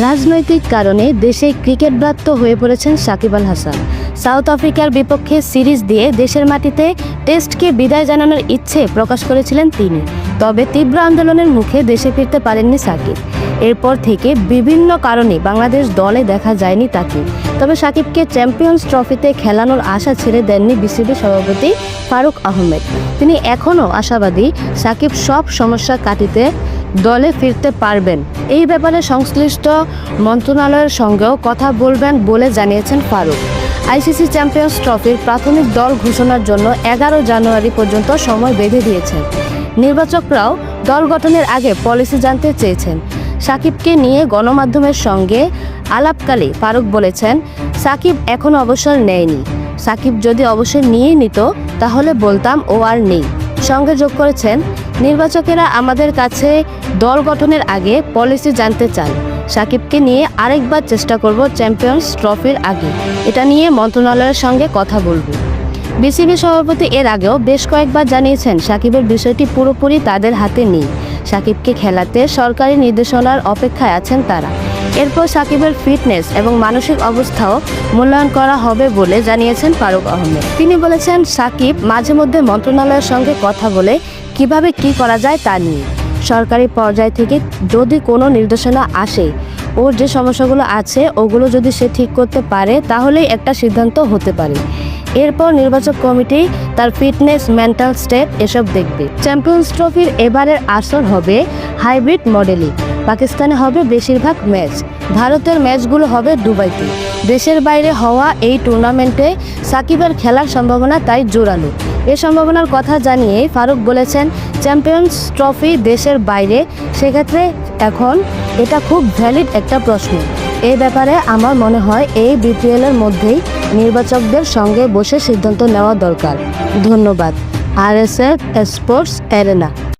রাজনৈতিক কারণে দেশে ক্রিকেট ব্রাত্য হয়ে পড়েছেন সাকিব আল হাসান। সাউথ আফ্রিকার বিপক্ষে সিরিজ দিয়ে দেশের মাটিতে টেস্টকে বিদায় জানানোর ইচ্ছে প্রকাশ করেছিলেন তিনি। তবে তীব্র আন্দোলনের মুখে দেশে ফিরতে পারেননি সাকিব। এরপর থেকে বিভিন্ন কারণে বাংলাদেশ দলে দেখা যায়নি তাকে। তবে সাকিবকে চ্যাম্পিয়ন্স ট্রফিতে খেলানোর আশা ছেড়ে দেননি বিসিবি সভাপতি ফারুক আহমেদ। তিনি এখনও আশাবাদী, সাকিব সব সমস্যা কাটিতে দলে ফিরতে পারবেন। এই ব্যাপারে সংশ্লিষ্ট মন্ত্রণালয়ের সঙ্গেও কথা বলবেন বলে জানিয়েছেন ফারুক। আইসিসি চ্যাম্পিয়ন্স ট্রফির প্রাথমিক দল ঘোষণার জন্য এগারো জানুয়ারি পর্যন্ত সময় বেঁধে দিয়েছেন। নির্বাচকরাও দল গঠনের আগে পলিসি জানতে চেয়েছেন। সাকিবকে নিয়ে গণমাধ্যমের সঙ্গে আলাপকালে ফারুক বলেছেন, সাকিব এখনও অবসর নেয়নি। সাকিব যদি অবসর নিয়ে নিত, তাহলে বলতাম ও আর নেই। সঙ্গে যোগ করেছেন নির্বাচকেরা আমাদের কাছে দল গঠনের আগে পলিসি জানতে চান। সাকিবকে নিয়ে আরেকবার চেষ্টা করব চ্যাম্পিয়ন্স ট্রফির আগে। এটা নিয়ে মন্ত্রণালয়ের সঙ্গে কথা বলব। বিসিবি সভাপতি এর আগেও বেশ কয়েকবার জানিয়েছেন, সাকিবের বিষয়টি পুরোপুরি তাদের হাতে নেই। সাকিবকে খেলাতে সরকারি নির্দেশনার অপেক্ষায় আছেন তারা। এরপর সাকিবের ফিটনেস এবং মানসিক অবস্থাও মূল্যায়ন করা হবে বলে জানিয়েছেন ফারুক আহমেদ। তিনি বলেছেন, সাকিব মাঝে মধ্যে মন্ত্রণালয়ের সঙ্গে কথা বলে কীভাবে কি করা যায় তা নিয়ে। সরকারি পর্যায় থেকে যদি কোনো নির্দেশনা আসে ওর যে সমস্যাগুলো আছে ওগুলো যদি সে ঠিক করতে পারে, তাহলেই একটা সিদ্ধান্ত হতে পারে। এরপর নির্বাচক কমিটি তার ফিটনেস, মেন্টাল স্টেট এসব দেখবে। চ্যাম্পিয়ন্স ট্রফির এবারের আসর হবে হাইব্রিড মডেলিং। পাকিস্তানে হবে বেশিরভাগ ম্যাচ। ভারতের ম্যাচগুলো হবে দুবাইতে। দেশের বাইরে হওয়া এই টুর্নামেন্টে সাকিবের খেলার সম্ভাবনা তাই জোরালো। এ সম্ভাবনার কথা জানিয়ে ফারুক বলেছেন, চ্যাম্পিয়ন্স ট্রফি দেশের বাইরে। সেক্ষেত্রে এখন এটা খুব ভ্যালিড একটা প্রশ্ন। এই ব্যাপারে আমার মনে হয় এই বিপিএলের মধ্যেই নির্বাচকদের সঙ্গে বসে সিদ্ধান্ত নেওয়া দরকার। ধন্যবাদ। R S F sports arena.